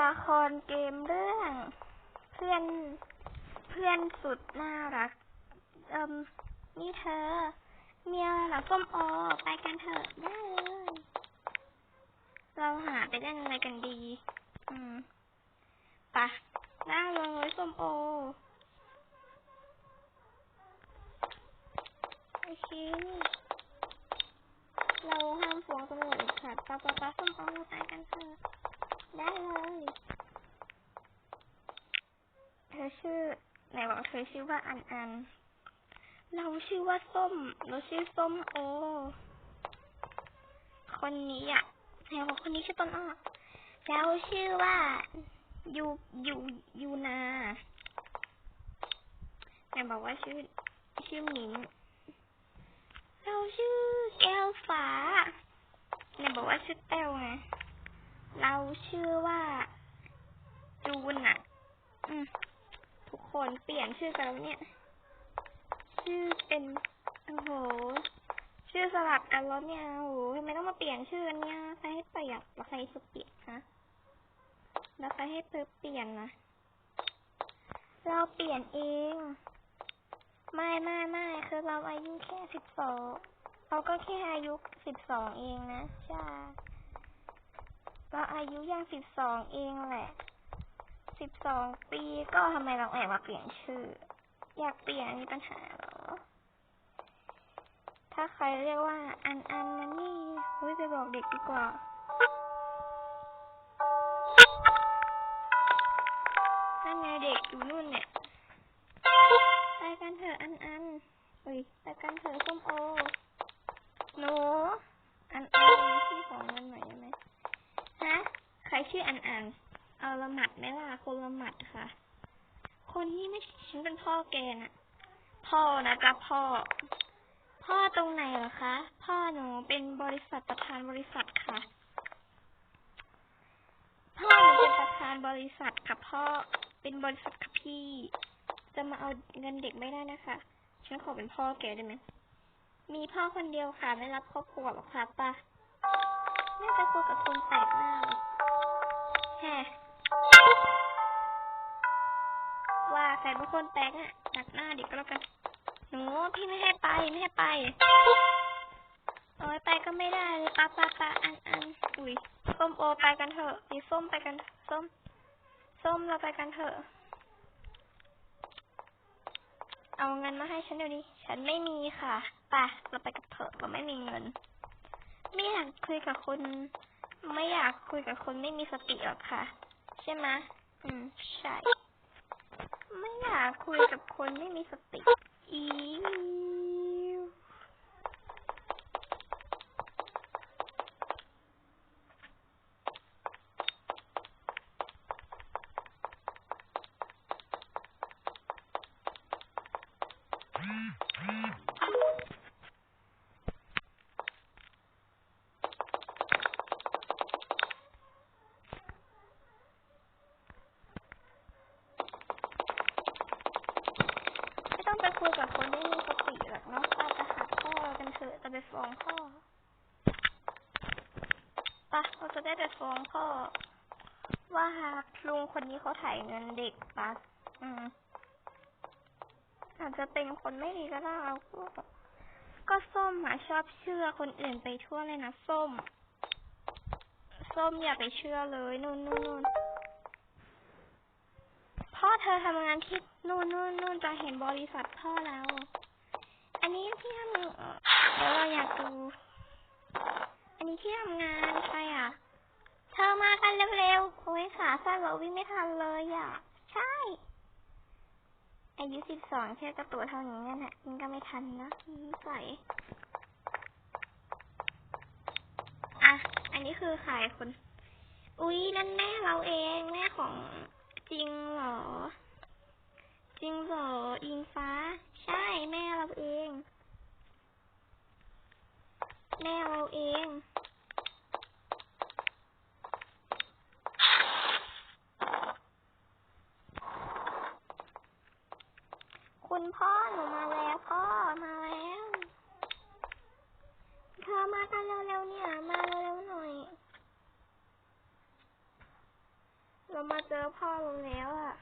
ละครเกมเรื่องเพื่อนเพื่อนสุดน่ารักเอิมนี่เธอ เมียเหรอส้มโอไปกันเถอะได้เลย เราหาไปเล่นอะไรกันดี อืมไปะได้เลยส้มโอ โอเคนี่เราห้ามฟ้องตำรวจอีกค่ะปะปะปะส้มโอไปกันเถอะ ได้เลย เธอชื่อ ไหนบอกเธอชื่อว่าอันอัน เราชื่อว่าส้มเราชื่อส้มโอ คนนี้อะไหนบอกคนนี้ชื่อต้นอ้อแล้วชื่อว่ายูยูยูนาไหนบอกว่าชื่อชื่อหมิงเราชื่อแก้วฟ้าไหนบอกว่าชื่อแต้วไงเราชื่อว่าจูนอะอืม ทุกคนเปลี่ยนชื่อกันแล้วเนี่ย ชื่อเป็นโอ้โห ชื่อสลับกันแล้วเนี่ยโอ้โหทำไมต้องมาเปลี่ยนชื่อเนี่ยใครให้เปลี่ยนแล้วใครให้เปลี่ยนฮะแล้วใครให้เธอเปลี่ยนนะเราเปลี่ยนเอง ไม่ไม่ไม่คือเราอายุแค่สิบสองเราก็แค่อายุสิบสองเองนะใช่เราอายุย่างสิบสองเองแหละ สิบสองปีก็ทำไมเราแอบมาเปลี่ยนชื่อ อยากเปลี่ยนมีปัญหาหรอ ถ้าใครเรียกว่า อันอันนั้นนี่อุ้ยไปบอกเด็กดีกว่านั่นไงเด็กอยู่นู่นเนี่ยไปกันเถอะอันอันอุ้ยไปกันเถอะส้มโอหนูอันอันที่ของเงินหน่อยได้ไหมฮะใครชื่ออันอัน เอาละหมัดไหมล่ะคนละหมัดค่ะ คนนี้ไม่ฉันเป็นพ่อแกน่ะ พ่อนะจ๊ะพ่อ พ่อตรงไหนเหรอคะ พ่อหนูเป็นบริษัทประธานบริษัทค่ะ พ่อหนูเป็นประธานบริษัทค่ะพ่อเป็นบริษัทค่ะพี่ จะมาเอาเงินเด็กไม่ได้นะคะฉันขอเป็นพ่อแกได้ไหมมีพ่อคนเดียวค่ะไม่รับครอบครัวหรอกค่ะป้าน่าจะคุยกับคนแปลกหน้าแฮะ ว่าใครเป็นคนแปลกอะตัดหน้าเด็กก็แล้วกันหนูพี่ไม่ให้ไปไม่ให้ไปโอ้ยไปก็ไม่ได้เลยป้าป้าป้าอันอันอุ้ยส้มโอไปกันเถอะพี่ส้มไปกันส้ม ส้มเราไปกันเถอะ เอาเงินมาให้ฉันเดี๋ยวนี้ ฉันไม่มีค่ะไปเราไปกับเถอะเราไม่มีเงิน ไม่อยากคุยกับคน ไม่อยากคุยกับคนไม่มีสติหรอกค่ะ ใช่ไหมอืม ใช่ ไม่อยากคุยกับคนไม่มีสติ อีวไม่ต้องไปคุยกับคนไม่มีสติหรอกเนาะเราจะหาพ่อกันเถอะจะไปฟ้องพ่อปะเราจะได้ไป ฟ้องพ่อ ว่าหากลุงคนนี้เขาถ่ายเงินเด็กปะอืมอาจจะเป็นคนไม่ดีก็ได้เราก็ก็ส้มอะชอบเชื่อคนอื่นไปทั่วเลยนะส้ม ส้มอย่าไปเชื่อเลยนู่นนู่นนู่นพ่อเธอทำงานที่นู่นนู่นนู่นจะเห็นบริษัทพ่อแล้ว อันนี้ที่ทำเดี๋ยวเราอยากดู อันนี้ที่ทำงานใครอะ เธอมากันเร็วๆ โอ้ยขา สั้นเราวิ่งไม่ทันเลยอะ ใช่ อายุสิบสองแค่กระตัวเท่านี้นั่นแหละมันก็ไม่ทันนะนิสัยอะ อันนี้คือใครคน อุ๊ย นั่นแม่เราเอง แม่ของจริงเหรอ จริงเหรอ อิงฟ้า ใช่แม่เราเอง แม่เราเอง คุณพ่อหนูมาแล้วพ่อมาแล้วเธอมากันเร็วๆเนี่ย มาเร็วๆหน่อย เรามาเจอพ่อเราแล้วอะ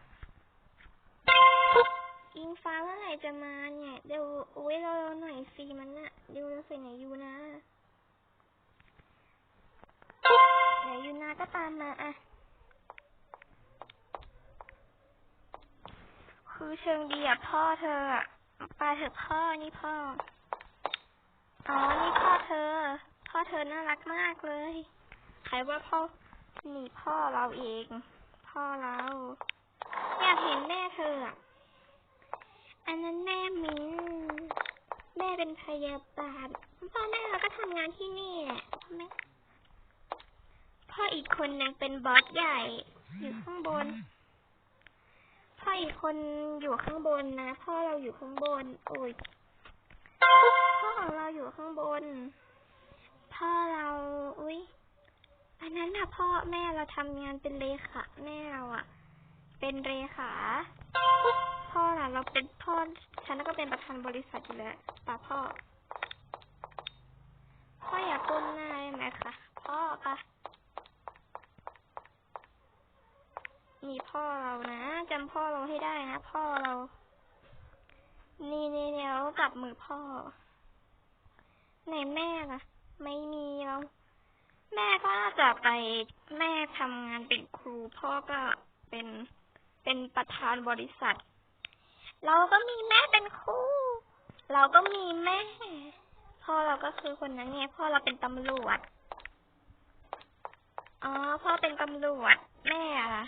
อิงฟ้าเมื่อไหร่จะมาเนี่ยเดี๋ยวอุ้ยเราหน่อยสิมันน่ะเดี๋ยวเราใส่ไหนอยู่นะไหนอยู่นะก็ตามมาอะ คือเชิงดีอะพ่อเธออะไปเถอะพ่อนี่พ่อ อ๋อ นี่พ่อเธอ พ่อเธอน่ารักมากเลย ใครว่าพ่อนี่พ่อเราเอง พ่อเรา อยากเห็นแม่เธออะ อันนั้นแม่มินแม่เป็นพยาบาลพ่อแม่เราก็ทำงานที่นี่แหละพ่อแม่พ่ออีกคนนึงเป็นบอสใหญ่ อยู่ข้างบน พ่ออีกคนอยู่ข้างบนนะ พ่อเราอยู่ข้างบน โอ้ย พ่อของเราอยู่ข้างบน พ่อเรา อุ้ยอันนั้นนะพ่อแม่เราทำงานเป็นเลขาแม่เราอะเป็นเลขาพ่อน่ะ เราเป็นพ่อฉันก็เป็นประธานบริษัทอยู่แล้วป่าพ่ออยากก้มหน้าได้ไหมคะ พ่อปะนี่พ่อเรานะจำพ่อเราให้ได้นะ พ่อเรา นี่นี่เนี่ยเราจั บมือพ่อไหนแม่ล่ะ ไม่มีแล้ว แม่ก็น่าจะไปแม่ทำงานเป็นครู พ่อก็เป็นเป็นประธานบริษัท เราก็มีแม่เป็นครูเราก็มีแม่ พ่อเราก็คือคนนั้นไงพ่อเราเป็นตำรวจ อ๋อ พ่อเป็นตำรวจ แม่ล่ะ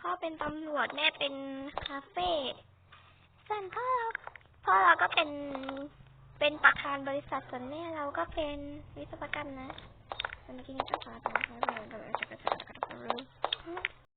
พ่อเป็นตำรวจแม่เป็นคาเฟ่ กันคราบพ่อเราก็เป็นเป็นประธานบริษัทส่วนแม่เราก็เป็นวิศวกรรมนะเมื่อกี้นี้ก็ขอตันะเราจะไปจัดการ